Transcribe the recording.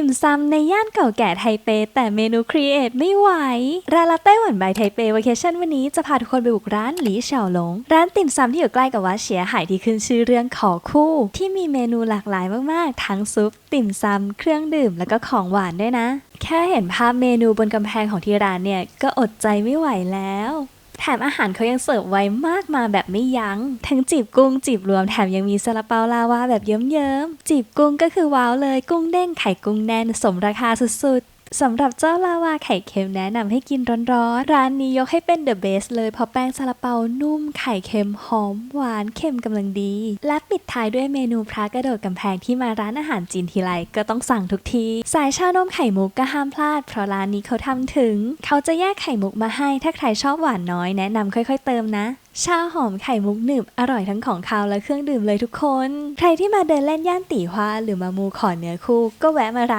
ติ่มซำในย่านเก่าแก่ไทเป แต่เมนูครีเอทไม่ไหวร้านลาไต้หวันบายไทเปว a เคชั่นวันนี้จะพาทุกคนไปบุกร้านหลีเฉาหลง ร้านติ่มซำที่อยู่ใกล้กับวัดเฉียหายที่ขึ้นชื่อเรื่องขอคู่ ที่มีเมนูหลากหลายมากๆ ทั้งซุป ติ่มซำเครื่องดื่มแล้วก็ของหวานด้วยนะ แค่เห็นภาพเมนูบนกำแพงของที่ร้านเนี่ยก็อดใจไม่ไหวแล้ว แถมอาหารเขายังเสิร์ฟไวมากมาแบบไม่ยัง้ง ทั้งจีบกุ้งจีบรวมแถมยังมีซาลาเปาลาวาแบบเยิ้มๆจีบกุ้งก็คือว้าวเลยกุ้งเด้งไข่กุ้งแน่นสมราคาสุดๆ สำหรับเจ้าลาวาไข่เค็มแนะนำให้กินร้อนๆ ร้านนี้ยกให้เป็นเดอะเบสเลย เพราะแป้งซาลาเปานุ่มไข่เค็มหอมหวานเค็มกำลังดี และปิดท้ายด้วยเมนูพระกระโดดกำแพงที่มาร้านอาหารจีนทีไรก็ต้องสั่งทุกที สายชานมไข่มุกก็ห้ามพลาด เพราะร้านนี้เขาทำถึง เขาจะแยกไข่มุกมาให้ ถ้าใครชอบหวานน้อยแนะนำค่อย ๆ เติมนะชาหอมไข่มุกหนึบอร่อยทั้งของคาวและเครื่องดื่มเลยทุกคน ใครที่มาเดินเล่นย่านตีฮวาหรือมามูขอเนื้อคู่ ก็แวะมาร้าน